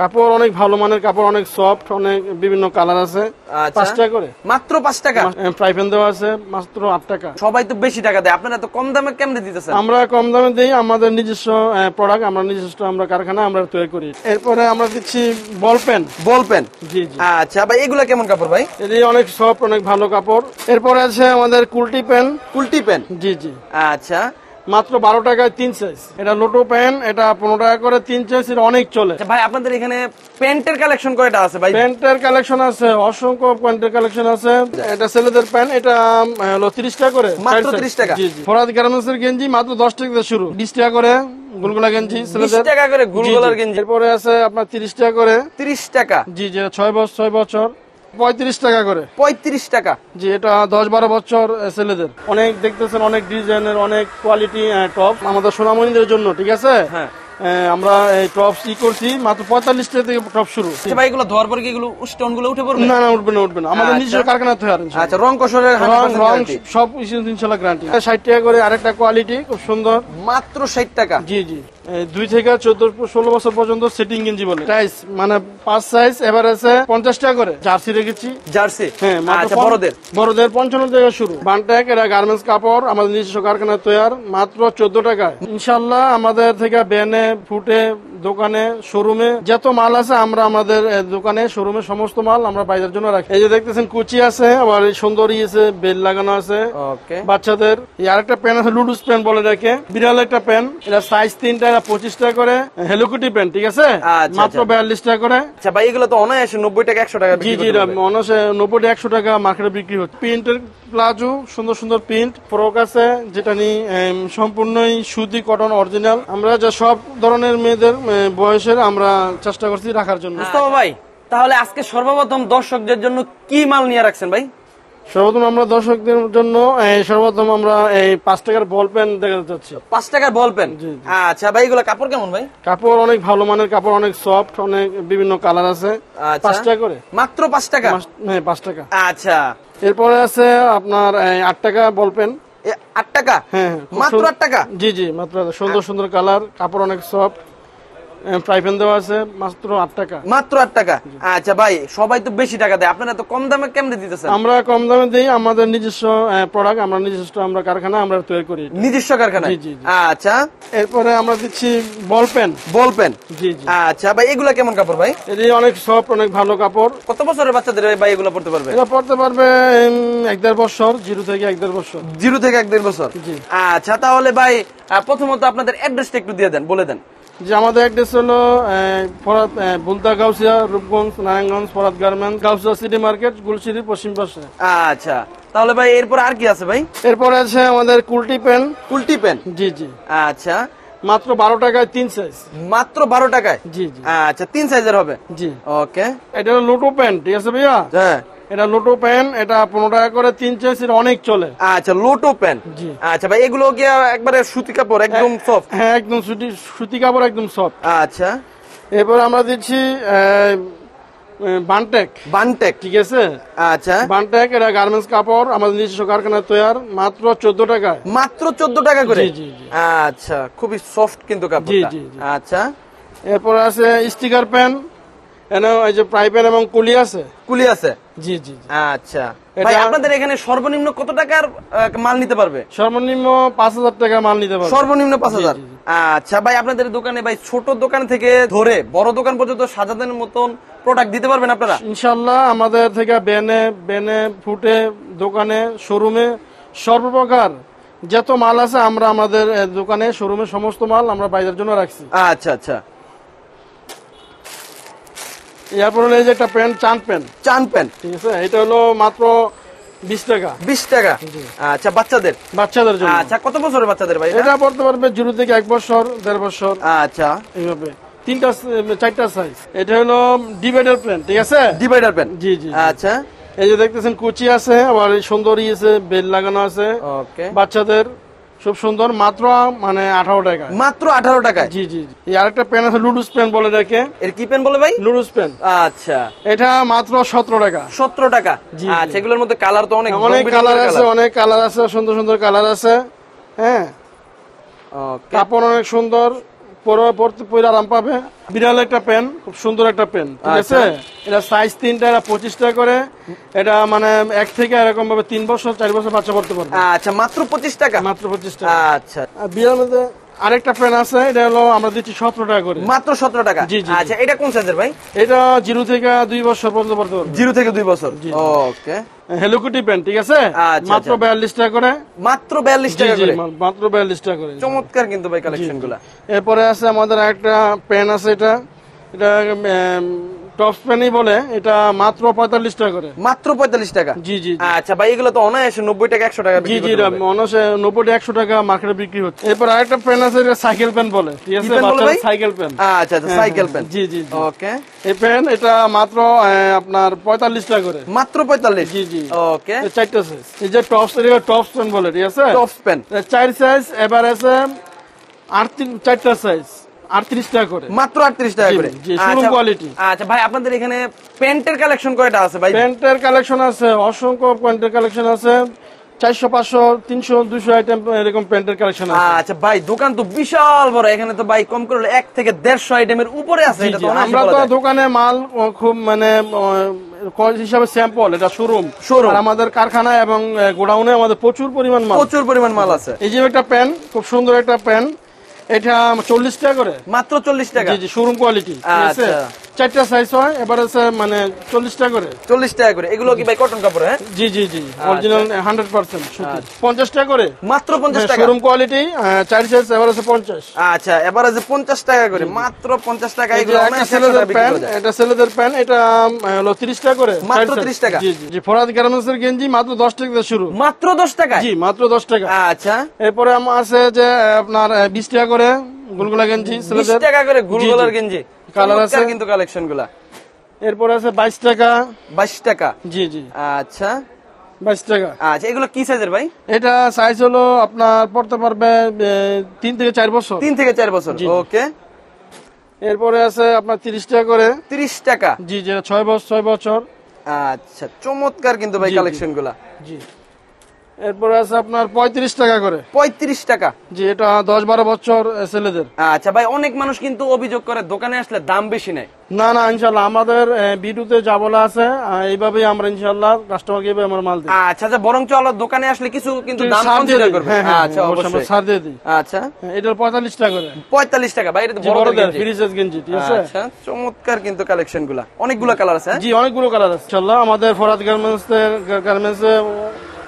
কাপড় অনেক ভালো মানের কাপড় অনেক সফট অনেক বিভিন্ন কালার আছে। আচ্ছা। পাঁচ টাকা করে। মাত্র পাঁচ টাকা? ফ্রাই প্যান দেওয়া আছে মাত্র আট টাকা। সবাই তো বেশি টাকা দেয়। আপনারা তো কম দামে কেমনে দিতেছেন? আমরা কম দামে দিই আমাদের নিজস্ব প্রোডাক্ট আমরা নিজস্ব আমরা কারখানা আমরা তৈরি করি। এরপরে আমরা দিচ্ছি বল পেন বল পেন জি জি। আচ্ছা ভাই এগুলা কেমন কাপড় ভাই? এটি অনেক সফট অনেক ভালো কাপড়। এরপরে আছে আমাদের কুলটি পেন কুলটি পেন জি জি। আচ্ছা। মাত্র বারো টাকায় তিন সাইজ এটা লোটো পেন এটা পনেরো টাকা করে তিন সাইজ এটা অনেক চলে। আচ্ছা, ভাই আপনাদের এখানে প্যান্টের কালেকশন কয়টা আছে ভাই? প্যান্টের কালেকশন আছে অসংখ্য প্যান্টের কালেকশন আছে। এটা ছেলেদের প্যান্ট এটা হলো তিরিশ টাকা করে। মাত্র 30 টাকা? জি জি। ফরাদ গার্মেন্টস এর গেঞ্জি মাত্র দশ টাকা থেকে শুরু। বিশ টাকা করে গুলগুলা গেঞ্জি ছেলেদের। টাকা করে গুলগুলার জি, জি। গেঞ্জি। এরপরে আছে আপনার তিরিশ টাকা করে। তিরিশ টাকা। জি যেটা ছয় বছর ছয় বছর। পঁয়ত্রিশ টাকা করে। পঁয়ত্রিশ টাকা। জি এটা দশ বারো বছর ছেলেদের। অনেক দেখতেছেন অনেক ডিজাইনের অনেক কোয়ালিটি টপ আমাদের সোনামণিদের জন্য ঠিক আছে? হ্যাঁ। আমরা এই টপ ই করছি মাত্র পঁয়তাল্লিশ টাকা থেকে টপ শুরু। আচ্ছা ভাই এগুলো ধোয়ার পরে এগুলো স্টোনগুলো উঠে পড়বে? না না উঠবে না উঠবে না। আমাদের আচ্ছা। নিজস্ব কারখানা তৈরি আচ্ছা রং কষরের রং সব ইনশাল্লাহ গ্যারান্টি ষাট টাকা করে আরেকটা কোয়ালিটি খুব সুন্দর। মাত্র ষাট টাকা? জি জি। দুই থেকে চোদ্দ ষোলো বছর পর্যন্ত সেটিং গেঞ্জি বলে। সাইজ মানে পাঁচ সাইজ এবার আছে পঞ্চাশ টাকা করে। জার্সি রেখেছি। জার্সি হ্যাঁ আচ্ছা বড়দের? বড়দের পঞ্চান্ন টাকা শুরু। বানটেক এটা গার্মেন্টস কাপড় আমাদের নিজস্ব কারখানা তৈয়ার মাত্র চোদ্দ টাকায়। ইনশাল্লাহ আমাদের থেকে ব্যানে ফুটে দোকানে শোরুমে যত মাল আছে আমরা আমাদের দোকানে শোরুমে সমস্ত মাল আমরা বাইরের জন্য রাখি। এই যে দেখতেছেন কুচি আছে আবার সুন্দরী আছে বেল লাগানো আছে। ওকে বাচ্চাদের এই আরেকটা প্যান আছে লুডুস প্যান বলে রাখে বিড়াল একটা প্যান এটা সাইজ তিনটা এটা পঁচিশ টাকা করে। হেলুকুটি প্যান ঠিক আছে? আচ্ছা, মাত্র আচ্ছা। বিয়াল্লিশ টাকা করে। আচ্ছা ভাই এগুলো তো অনায়াসে নব্বই টাকা একশো টাকা জি জি। অনাসে নব্বই একশো টাকা মার্কেটে বিক্রি হচ্ছে। প্রিন্টের প্লাজো সুন্দর সুন্দর প্রিন্ট। ফ্রক আছে যেটা নিয়ে সম্পূর্ণই সুতি কটন অরিজিনাল আমরা যা সব ধরনের মেয়েদের বয়সের আমরা চেষ্টা করছি রাখার জন্য। মুস্তাফা ভাই তাহলে আজকে সর্বপ্রথম দর্শকদের জন্য কি মাল নিয়ে রাখছেন ভাই? সর্বপ্রথম আমরা দর্শকদের জন্য সর্বপ্রথম আমরা এই পাঁচ টাকার বল পেন দেখাতে চাচ্ছি পাঁচ টাকার বল পেন। আচ্ছা ভাই এগুলো কাপড় কেমন ভাই? কাপড় অনেক ভালো মানের কাপড় অনেক সফট অনেক বিভিন্ন কালার আছে। আচ্ছা। পাঁচ টাকা করে? মাত্র পাঁচ টাকা? হ্যাঁ পাঁচ টাকা। আচ্ছা। এরপরে আছে আপনার আট টাকা বল পেন। আট টাকা? হ্যাঁ হ্যাঁ, মাত্র আট টাকা? জি জি মাত্র সুন্দর সুন্দর কালার কাপড় অনেক সফট ফ্রাই প্যান দেওয়া আছে মাত্র আট টাকা। মাত্র টাকা? আচ্ছা ভাই সবাই তো বেশি টাকা দেয়। আপনারা তো কম দামে কেমনে দিতেছেন? আমরা কম দামে দিই আমাদের নিজস্ব প্রোডাক্ট আমরা নিজস্ব আমরা কারখানা আমরা তৈরি করি নিজস্ব কারখানা। আচ্ছা। এরপরে আমরা দিচ্ছি বল পেন বল পেন জি জি। আচ্ছা ভাই এগুলা কেমন কাপড় ভাই? এটি অনেক সফট অনেক ভালো কাপড়। কত বছরের বাচ্চাদের ভাই এগুলো পড়তে পারবে? এটা পড়তে পারবে এক দেড় বছর জিরো থেকে এক দেড় বছর। জিরো থেকে এক দেড় বছর। আচ্ছা তাহলে ভাই প্রথমত আপনাদের অ্যাড্রেসটা একটু দিয়ে দেন বলে দেন। যে আমাদের অ্যাড্রেস হলো বুলতা গাউসিয়া রূপগঞ্জ নারায়ণগঞ্জ ফরাত গার্মেন্টস গাউসিয়া সিটি মার্কেট গুলশিরির পশ্চিম পাশে। আচ্ছা তাহলে ভাই এরপর আর কি আছে ভাই? এরপরে আছে আমাদের কুলটি পেন। কুলটি পেন? জি জি। আচ্ছা। মাত্র বারো টাকায় তিন সাইজ মাত্র বারো টাকায়? জি জি। আচ্ছা তিন সাইজের হবে? জি। ওকে এটা হলো লোটো প্যান্ট ঠিক আছে ভাইয়া? হ্যাঁ। এটা লোটো প্যান্ট এটা পনেরো টাকা করে তিন সাইজ এটা অনেক চলে। আচ্ছা লোটো জি। আচ্ছা ভাই এগুলো কি একবারে সুতি কাপড় একদম সফট হ্যাঁ একদম সুতি সুতি কাপড় একদম সফট আচ্ছা। এরপর আমরা দিচ্ছি বানটেক। বানটেক। ঠিক আছে? আচ্ছা। বানটেক এটা গার্মেন্টস কাপড় আমাদের নিজস্ব কারখানা তৈয়ার মাত্র চোদ্দ টাকায়। মাত্র চোদ্দ টাকা করে। আচ্ছা খুবই সফট কিন্তু কাপড়টা। জি, জি, জি। আচ্ছা। এরপর আছে স্টিকার প্যান এনে এই যে প্রাই প্যান এবং কুলি আছে। কুলি আছে। জি জি। আচ্ছা। ভাই আপনাদের এখানে সর্বনিম্ন কত টাকার মাল নিতে পারবে? সর্বনিম্ন পাঁচ হাজার টাকা মাল নিতে পারবে। সর্বনিম্ন পাঁচ হাজার। আচ্ছা ভাই আপনাদের দোকানে ভাই ছোট দোকান থেকে ধরে বড় দোকান পর্যন্ত সাজাদের মতন প্রোডাক্ট দিতে পারবেন আপনারা? ইনশাল্লাহ আমাদের থেকে বেনে বেনে ফুটে দোকানে শোরুমে সর্বপ্রকার যত মাল আছে আমরা আমাদের দোকানে শোরুমে সমস্ত মাল আমরা বাইরের জন্য রাখছি। আচ্ছা আচ্ছা। এরপর হলো এই যে একটা প্যান্ট চান প্যান্ট। চান প্যান ঠিক আছে? এটা হলো মাত্র বিশ টাকা। বিশ টাকা? আচ্ছা বাচ্চাদের? বাচ্চাদের জন্য। আচ্ছা কত বছরের বাচ্চাদের ভাই এটা? পড়তে পারবে জিরো থেকে এক বছর দেড় বছর। আচ্ছা। এইভাবে। তিনটা চারটা সাইজ এটা হলো ডিভাইডার প্যান্ট ঠিক আছে? ডিভাইডার প্যান জি জি। আচ্ছা। এই যে দেখতেছেন কুচি আছে আবার সুন্দরী আছে বেল লাগানো আছে। ওকে। বাচ্চাদের খুব সুন্দর মাত্র মানে আঠারো টাকা মাত্র আঠারো টাকা জি জি। এই আরেকটা পেন আছে লুডুস পেন বলে দেখে। এর কি পেন বলে ভাই? লুডুস পেন আচ্ছা। এটা মাত্র সতেরো টাকা। সতেরো টাকা? জি, আচ্ছা এগুলোর মধ্যে কালার তো অনেক অনেক কালার আছে অনেক কালার আছে সুন্দর সুন্দর কালার আছে। হ্যাঁ। কাপড় অনেক সুন্দর। পরে আরাম পাবে। বিড়াল একটা পেন খুব সুন্দর একটা পেন ঠিক আচ্ছা। আছে এটা সাইজ তিনটা এটা পঁচিশটা করে। এটা মানে এক থেকে এরকম ভাবে তিন বছর চার বছর বাচ্চা পড়তে পারবে। আচ্ছা মাত্র পঁচিশ টাকা? মাত্র পঁচিশ টাকা। আচ্ছা। বিড়াল মধ্যে আরেকটা পেন আছে এটা হলো আমরা দিচ্ছি সতেরো টাকা করে। মাত্র সতেরো টাকা? জি। আচ্ছা এটা কোন সাইজের ভাই? এটা জিরো থেকে দুই বছর পর্যন্ত পড়তে পারবে জিরো থেকে দুই বছর? ওকে। হেলুকুটি পেন ঠিক আছে? আচ্ছা, মাত্র আচ্ছা। বিয়াল্লিশ টাকা করে। মাত্র বিয়াল্লিশ টাকা করে? মাত্র বিয়াল্লিশ টাকা করে। চমৎকার কিন্তু ভাই কালেকশনগুলা। এরপরে আছে আমাদের একটা পেন আছে এটা। এটা টপস পেনই বলে এটা মাত্র পঁয়তাল্লিশ টাকা করে। মাত্র পঁয়তাল্লিশ টাকা? জি জি। আচ্ছা ভাই এগুলো তো অনায়াসে নব্বই টাকা একশো টাকা জি জি নব্বই একশো টাকা মার্কেটে বিক্রি হচ্ছে। এরপর আরেকটা পেন আছে এটা সাইকেল পেন বলে। ঠিক আছে pen বলে বাচ্চাদের ভাই? সাইকেল পেন আচ্ছা আচ্ছা সাইকেল পেন জি জি জি। ওকে এই পেন এটা মাত্র আপনার পঁয়তাল্লিশ টাকা করে। মাত্র পঁয়তাল্লিশ? জি জি। ওকে চারটা সাইজ এই যে টপস এটা টপস বলে ঠিক আছে? টপস চার সাইজ এবার আছে আটত্রিশ চারটা সাইজ আটত্রিশ টাকা করে। মাত্র আটত্রিশ টাকা করে। showroom আচ্ছা, আচ্ছা ভাই আপনাদের এখানে প্যান্টের কালেকশন কয়টা আছে ভাই? প্যান্টের কালেকশন আছে অসংখ্য প্যান্টের কালেকশন আছে। চারশো পাঁচশো তিনশো দুশো আইটেম এরকম প্যান্টের কালেকশন আছে। আচ্ছা ভাই দোকান তো বিশাল বড়। এখানে তো ভাই কম করে এক থেকে দেড়শো আইটেমের উপরে আছে জি, এটা তো আমরা তো দোকানে মাল খুব মানে কোয়ালিটি হিসাবে স্যাম্পল এটা শোরুম। আর আমাদের কারখানা এবং গোডাউনে আমাদের প্রচুর পরিমাণ মাল। প্রচুর পরিমাণ মাল আছে। এই যে একটা প্যান খুব সুন্দর একটা প্যান এটা চল্লিশ টাকা করে। মাত্র চল্লিশ টাকা? জি জি শোরুম কোয়ালিটি আচ্ছা। চারটা সাইজ হয় এবার আছে মানে চল্লিশ টাকা করে। চল্লিশ টাকা করে। এগুলো কি ভাই কটন কাপড় হ্যাঁ? জি জি জি অরিজিনাল হান্ড্রেড পার্সেন্ট পঞ্চাশ টাকা করে। মাত্র পঞ্চাশ টাকা? শোরুম কোয়ালিটি চার সাইজ এবার আছে পঞ্চাশ। আচ্ছা এবার আছে পঞ্চাশ টাকা করে। মাত্র পঞ্চাশ টাকা এগুলো ছেলেদের প্যান্ট এটা ছেলেদের প্যান্ট এটা হলো তিরিশ টাকা করে মাত্র। 30 টাকা? জি জি। ফরাদ গেঞ্জি মাত্র দশ টাকা শুরু। মাত্র দশ টাকা? জি মাত্র দশ টাকা। আচ্ছা। এরপরে আমার আছে যে আপনার বিশ টাকা করে গুলগুলা গেঞ্জি ছেলেদের টাকা করে গুলগোলার। গেঞ্জি? কালার আছে। কিন্তু কালেকশনগুলা। এরপরে আছে বাইশ টাকা। বাইশ টাকা? জি জি। আচ্ছা। বাইশ টাকা। আচ্ছা এগুলো কি সাইজের ভাই? এটা সাইজ হলো আপনার পড়তে পারবে তিন থেকে চার বছর। তিন থেকে চার বছর ওকে। এরপরে আছে আপনার তিরিশ টাকা করে। তিরিশ টাকা। জি যেটা ছয় বছর ছয় বছর। আচ্ছা চমৎকার কিন্তু ভাই। কালেকশনগুলা। জি। এরপরে আছে আপনার পঁয়ত্রিশ টাকা করে। পঁয়ত্রিশ টাকা। জি এটা দশ বারো বছর ছেলেদের। আচ্ছা ভাই অনেক মানুষ কিন্তু অভিযোগ করে দোকানে আসলে দাম বেশি নেয়। না না ইনশাল্লাহ আমাদের বিডুতে যা বলা আছে এইভাবেই আমরা ইনশাল্লাহ কাস্টমারকে এইভাবে আমরা মাল দিই। আচ্ছা আচ্ছা বরং চলো দোকানে আসলে কিছু কিন্তু দাম কনসিডার করবে। হ্যাঁ, হ্যাঁ, আচ্ছা অবশ্যই ছাড় দিয়ে দিই। আচ্ছা। এটার পঁয়তাল্লিশ টাকা করে। পঁয়তাল্লিশ টাকা ভাই এটা বড়দের গেঞ্জি। ফ্রি সাইজ গেঞ্জি ঠিক আছে? আচ্ছা চমৎকার কিন্তু কালেকশনগুলা। অনেকগুলো কালার আছে হ্যাঁ? জি অনেকগুলো কালার আছে ইনশাল্লাহ। আমাদের ফরাদ গার্মেন্টস এর গার্মেন্টস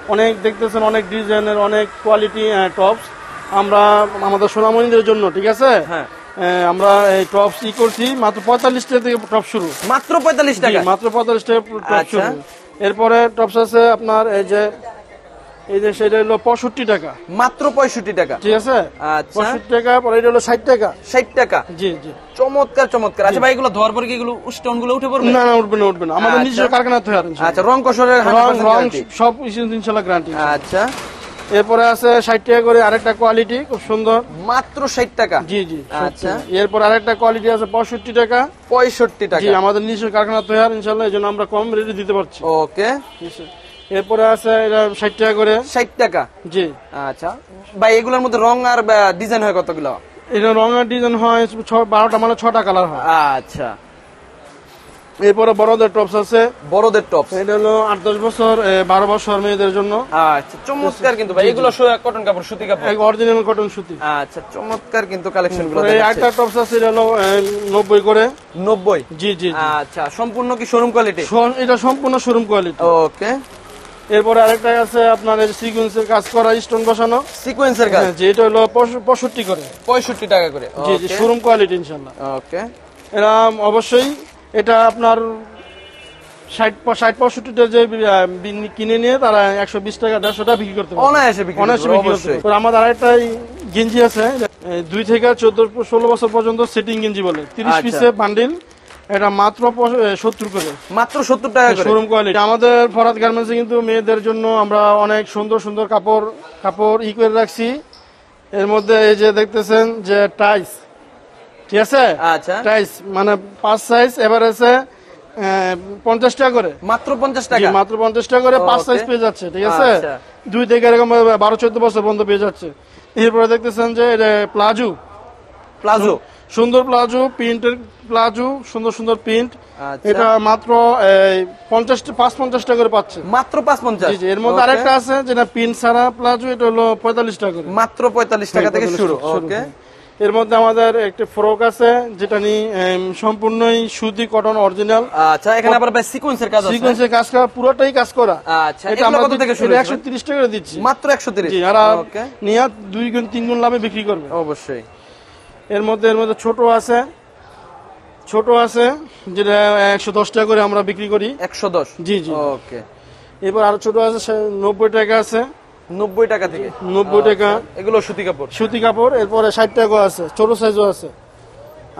অনেক দেখতেছেন অনেক ডিজাইনের অনেক কোয়ালিটি টপস আমরা আমাদের সোনামণিদের জন্য ঠিক আছে? হ্যাঁ। আমরা এই টপস ই করছি মাত্র পঁয়তাল্লিশ টাকা থেকে টপ শুরু। মাত্র পঁয়তাল্লিশ টাকা? মাত্র পঁয়তাল্লিশ টাকা টপ আচ্ছা। শুরু। এরপরে টপস আছে আপনার এই যে এই যে সেটা হলো পঁয়ষট্টি টাকা। মাত্র পঁয়ষট্টি টাকা। ঠিক আছে? আচ্ছা। পঁয়ষট্টি টাকা পরে এটা হলো ষাট টাকা। ষাট টাকা। জি জি। চমৎকার চমৎকার। আচ্ছা ভাই এগুলো ধোয়ার পরে কি এগুলো স্টোনগুলো উঠে পড়বে? না না উঠবে না উঠবে না। আমাদের আচ্ছা। নিজস্ব কারখানা তৈরি আচ্ছা রং কষরের রং 100% রং guarantee। সব গ্যারান্টি আচ্ছা। এরপরে আছে ষাট টাকা করে আরেকটা কোয়ালিটি খুব সুন্দর। মাত্র ষাট টাকা। জি জি আচ্ছা। এরপর আরেকটা কোয়ালিটি আছে পঁয়ষট্টি টাকা। পঁয়ষট্টি টাকা। আমাদের নিজস্ব কারখানা তৈরি ইনশাল্লাহ এই জন্য আমরা কম রেটে দিতে পারছি। ওকে। ঠিক আছে। এরপরে আছে এটা ষাট টাকা করে। ষাট টাকা? জি। আচ্ছা। ভাই এগুলোর মধ্যে রং আর ডিজাইন হয় কতগুলো? এটা রঙের ডিজাইন হয় বারোটা মানে ছটা কালার হয়। আচ্ছা। এরপরে বড়দের টপস আছে। বড়দের এটা হলো আট দশ বছর বারো বছর মেয়েদের জন্য। আচ্ছা চমৎকার কিন্তু ভাই এগুলো কটন কাপড় সুতি কাপড়? অরিজিনাল কটন সুতি। আচ্ছা চমৎকার কিন্তু কালেকশনগুলো এই একটা টপস আছে এটা হলো নব্বই করে। নব্বই? জি জি জি। আচ্ছা সম্পূর্ণ কি শোরুম কোয়ালিটি এটা সম্পূর্ণ শোরুম কোয়ালিটি ওকে এরপরে আরেকটা আছে আপনার সিকুয়েন্সের কাজ করা স্টোন বসানো। সিকোয়েন্সের কাজ? হ্যাঁ, যে এটা হলো পঁয়ষ- পঁয়ষট্টি করে। পঁয়ষট্টি টাকা করে জি জি শোরুম কোয়ালিটি ইনশাল্লাহ ওকে এরা অবশ্যই এটা আপনার ষাট ষাট পঁয়ষট্টিটা যে কিনে নিয়ে তারা একশো বিশ টাকা দেড়শো টাকা বিক্রি করতে পারে অনায়াসে বিক্রি অনায়াসে বিক্রি করতে অবশ্যই। পারে। আমাদের আরেকটা গেঞ্জি আছে দুই থেকে চোদ্দ ষোলো বছর পর্যন্ত সেটিং গেঞ্জি বলে। তিরিশ আচ্ছা। পিসে বান্ডিল এটা মাত্র সত্তর করে। মাত্র সত্তর টাকা শোরুম কোয়ালিটি আমাদের ফরাদ গার্মেন্টসে কিন্তু মেয়েদের জন্য আমরা অনেক সুন্দর সুন্দর কাপড় কাপড় ই করে রাখছি। এর মধ্যে এই যে দেখতেছেন যে টাইস ঠিক আছে? আচ্ছা। টাইস মানে পাঁচ সাইজ এবার আছে পঞ্চাশ টাকা করে। মাত্র পঞ্চাশ টাকা? মাত্র পঞ্চাশ টাকা করে পাঁচ সাইজ পেয়ে যাচ্ছে ঠিক আছে? আচ্ছা। দুই থেকে এরকম বারো চোদ্দ বছর পর্যন্ত পেয়ে যাচ্ছে। এরপরে দেখতেছেন যে এটা প্লাজো। প্লাজো। সুন্দর প্লাজো প্রিন্টের প্লাজো সুন্দর সুন্দর প্রিন্ট। আচ্ছা। এটা মাত্র পঞ্চাশ পাঁচ পঞ্চাশ টাকা করে পাচ্ছে। মাত্র পাঁচ পঞ্চাশ জি এর মধ্যে আরেকটা আছে যেটা পিন ছাড়া প্লাজো এটা হলো পঁয়তাল্লিশ টাকা করে। মাত্র পঁয়তাল্লিশ টাকা থেকে শুরু। ওকে। এর মধ্যে আমাদের একটা ফ্রক আছে যেটা নিয়ে সম্পূর্ণই সুতি কটন অরিজিনাল আচ্ছা এখানে আবার ভাই সিকোয়েন্সের কাজ আছে। সিকোয়েন্সের কাজ করা পুরোটাই কাজ করা। আচ্ছা এটা আমরা কত থেকে শুরু একশো তিরিশ টাকা করে দিচ্ছি। মাত্র একশো তিরিশ। জি আর ওকে নিয়ে দুই গুণ তিন গুণ লাভে বিক্রি করবে। অবশ্যই। এর মধ্যে এর মধ্যে ছোট আছে ছোট আছে যেটা একশো দশ টাকা করে আমরা বিক্রি করি। একশো দশ? জি জি। ওকে। এবার আরও ছোট আছে নব্বই টাকা আছে। নব্বই টাকা থেকে? নব্বই টাকা। এগুলো সুতি কাপড়? সুতি কাপড় এরপরে ষাট টাকা আছে ছোট সাইজও আছে।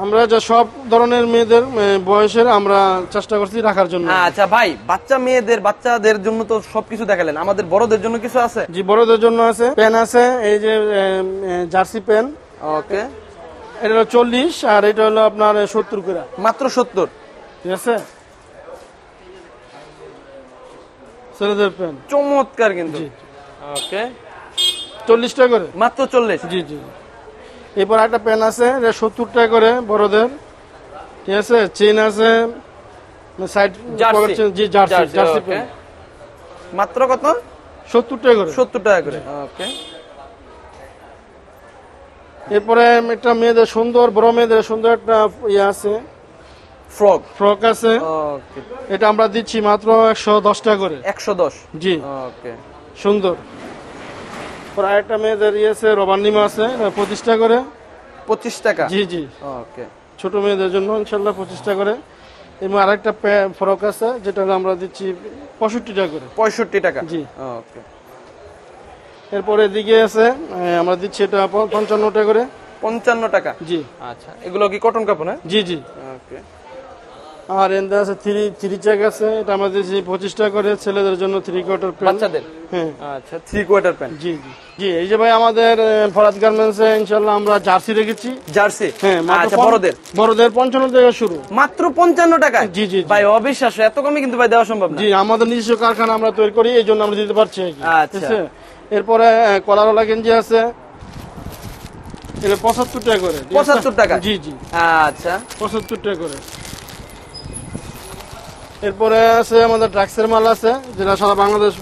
আমরা যা সব ধরনের মেয়েদের বয়সের আমরা চেষ্টা করছি রাখার জন্য। আচ্ছা ভাই বাচ্চা মেয়েদের বাচ্চাদের জন্য তো সবকিছু দেখালেন। আমাদের বড়দের জন্য কিছু আছে? জি বড়দের জন্য আছে পেন আছে এই যে জার্সি পেন। ওকে। এটা হলো চল্লিশ আর এটা হলো আপনার সত্তর করে। মাত্র সত্তর। ঠিক আছে? ছেলেদের পেন চমৎকার কিন্তু। ওকে। চল্লিশ টাকা করে? মাত্র চল্লিশ। জি জি। এরপর একটা পেন আছে এটা সত্তর টাকা করে বড়দের। ঠিক আছে? চেন আছে সাইড জার্সি। জি জার্সি জার্সি। পেন মাত্র কত? সত্তর টাকা করে। সত্তর টাকা করে ওকে। এরপরে একটা মেয়েদের সুন্দর বড় মেয়েদের সুন্দর একটা ইয়ে আছে। ফ্রক ফ্রক আছে। ওকে এটা আমরা দিচ্ছি মাত্র একশো দশ টাকা করে। একশো দশ? জি। ওকে সুন্দর। পর আরেকটা মেয়েদের ইয়ে আছে রবানিমা আছে পঁচিশ টাকা করে। পঁচিশ টাকা? জি জি। ওকে ছোট মেয়েদের জন্য ইনশাল্লাহ পঁচিশ টাকা করে। এবং আরেকটা ফ্রক আছে যেটা আমরা দিচ্ছি পঁয়ষট্টি টাকা করে। পঁয়ষট্টি টাকা? জি। ওকে এরপরে এদিকে আছে আমরা দিচ্ছি এটা পঞ্চান্ন টাকা করে। পঞ্চান্ন টাকা? জি। আচ্ছা এগুলো কি কটন কাপড় হ্যাঁ জি জি। ওকে আর এন্দা আছে থ্রি থ্রি চেক আছে এটা আমাদের যে পঁচিশ টাকা করে ছেলেদের জন্য থ্রি কোয়ার্টার প্যান্ট বাচ্চাদের? হ্যাঁ। আচ্ছা থ্রি কোয়ার্টার প্যান্ট জি জি। জি এই যে ভাই আমাদের ফরাদ গার্মেন্টসে ইনশাল্লাহ আমরা জার্সি রেখেছি। জার্সি? হ্যাঁ আচ্ছা বড়দের? বড়দের পঞ্চান্ন টাকা শুরু। মাত্র পঞ্চান্ন টাকা জি, জি। ভাই অবিশ্বাস্য এত কমে কিন্তু ভাই দেওয়া সম্ভব না। জি আমাদের নিজস্ব কারখানা আমরা তৈরি করি এই জন্য আমরা দিতে পারছি আচ্ছা। এরপরে কলারওয়ালা গেঞ্জি আছে। এটা পঁচাত্তর টাকা করে? 75 টাকা? জি জি। আচ্ছা। পঁচাত্তর টাকা করে। এরপরে আছে আমাদের ড্রাক্সের মাল আছে যেটা সারা বাংলাদেশ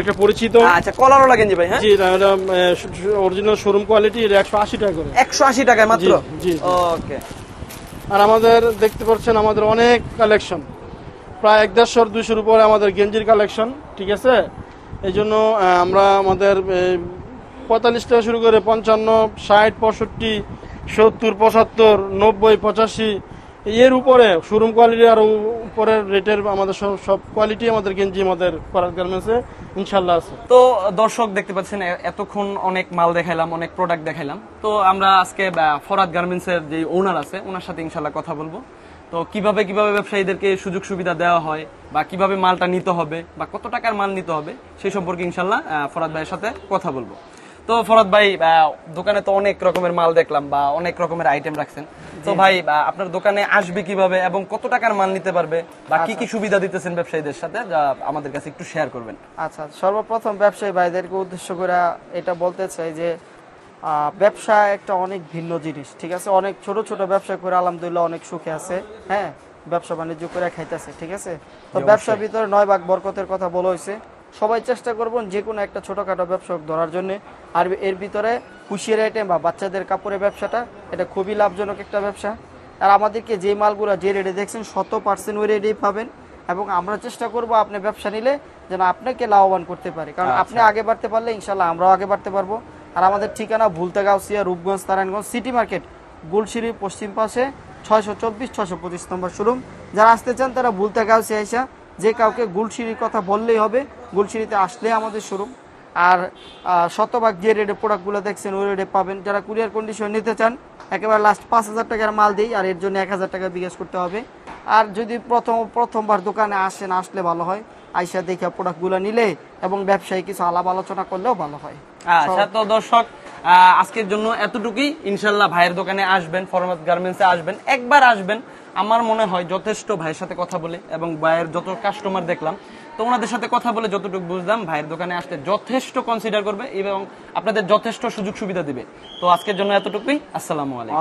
একটা পরিচিত। আচ্ছা কলারও লাগেন জি ভাই হ্যাঁ? জি এটা অরিজিনাল শোরুম কোয়ালিটি এটা একশো আশি টাকা করে। একশো আশি টাকায় মাত্র? জি। ওকে। আর আমাদের দেখতে পাচ্ছেন আমাদের অনেক কালেকশন। প্রায় এক দেড়শোর দুইশোর উপরে আমাদের গেঞ্জির কালেকশন ঠিক আছে? এই জন্য আমরা আমাদের পঁয়তাল্লিশ টাকা শুরু করে পঞ্চান্ন ষাট পঁয়ষট্টি সত্তর পঁচাত্তর নব্বই পঁচাশি এর উপরে শোরুম কোয়ালিটি আর উপরের রেটের আমাদের সব সব কোয়ালিটি আমাদের গেঞ্জি আমাদের করার গার্মেন্টসে ইনশাল্লাহ আছে। তো দর্শক দেখতে পাচ্ছেন এতক্ষণ অনেক মাল দেখাইলাম অনেক প্রোডাক্ট দেখাইলাম। তো আমরা আজকে আহ, ফরাদ গার্মেন্টস এর যে ওনার আছে ওনার সাথে ইনশাল্লাহ কথা বলব। তো কীভাবে কীভাবে ব্যবসায়ীদেরকে সুযোগ সুবিধা দেওয়া হয় বা কীভাবে মালটা নিতে হবে বা কত টাকার মাল নিতে হবে সেই সম্পর্কে ইনশাল্লাহ ফরাদ ভাইয়ের সাথে কথা বলব। তো ফরাদ ভাই দোকানে তো অনেক রকমের মাল দেখলাম বা অনেক রকমের আইটেম রাখছেন। তো ভাই আপনার দোকানে আসবে কীভাবে এবং কত টাকার মাল নিতে পারবে বা কি কি সুবিধা দিতেছেন ব্যবসায়ীদের সাথে যা আমাদের কাছে একটু শেয়ার করবেন। আচ্ছা। সর্বপ্রথম ব্যবসায়ী ভাইদেরকে উদ্দেশ্য করে এটা বলতে চাই যে ব্যবসা একটা অনেক ভিন্ন জিনিস ঠিক আছে? অনেক ছোট ছোট ব্যবসা করে আলহামদুলিল্লাহ অনেক সুখে আছে হ্যাঁ? ব্যবসা বাণিজ্য করে খাইতেছে ঠিক আছে? তো ব্যবসার ভিতরে নয় বাঘ বরকতের কথা বলা হয়েছে। সবাই চেষ্টা করবেন যে কোনো একটা ছোটখাটো ব্যবসা ধরার জন্য। আর এর ভিতরে হুশিয়ার আইটেম বা বাচ্চাদের কাপড়ের ব্যবসাটা এটা খুবই লাভজনক একটা ব্যবসা। আর আমাদেরকে যে মালগুলো যে রেটে দেখছেন শত পার্সেন্ট ওই রেটেই পাবেন। এবং আমরা চেষ্টা করব আপনি ব্যবসা নিলে যেন আপনাকে লাভবান করতে পারে। কারণ আপনি আগে বাড়তে পারলে ইনশাল্লাহ আমরাও আগে বাড়তে পারব। আর আমাদের ঠিকানা ভুলতাগাউসিয়া, রূপগঞ্জ, নারায়ণগঞ্জ, সিটি মার্কেট, গুলশিরি, পশ্চিম পাশে ছয়শো চব্বিশ, ছয়শো পঁচিশ নম্বর শোরুম। যারা আসতে চান, তারা ভুলতাগাউসিয়া এসা যে কাউকে গুলশিরির কথা বললেই হবে, গুলশিরিতে আসলে আমাদের শোরুম। আর শতভাগ যে রেটে প্রোডাক্টগুলো দেখছেন, ওই রেটে পাবেন। যারা কুরিয়ার কন্ডিশন নিতে চান, একেবারে লাস্ট পাঁচ হাজার টাকার মাল দিই, আর এর জন্য এক হাজার টাকা বিকাশ করতে হবে। আর যদি প্রথম, প্রথমবার দোকানে আসেন, আসলে ভালো হয়। আইসা দেখে প্রোডাক্টগুলো নিলে এবং ব্যবসায়ী কিছু আলাপ আলোচনা করলেও ভালো হয়। আচ্ছা তো দর্শক আজকের জন্য এতটুকুই। ইনশাল্লাহ ভাইয়ের দোকানে আসবেন ফরমাত গার্মেন্টসে আসবেন একবার আসবেন। আমার মনে হয় যথেষ্ট ভাইয়ের সাথে কথা বলে এবং ভাইয়ের যত কাস্টমার দেখলাম তো ওনাদের সাথে কথা বলে যতটুকু বুঝলাম ভাইয়ের দোকানে আসতে যথেষ্ট কনসিডার করবে এবং আপনাদের যথেষ্ট সুযোগ সুবিধা দিবে। তো আজকের জন্য এতটুকুই। আসসালামু আলাইকুম।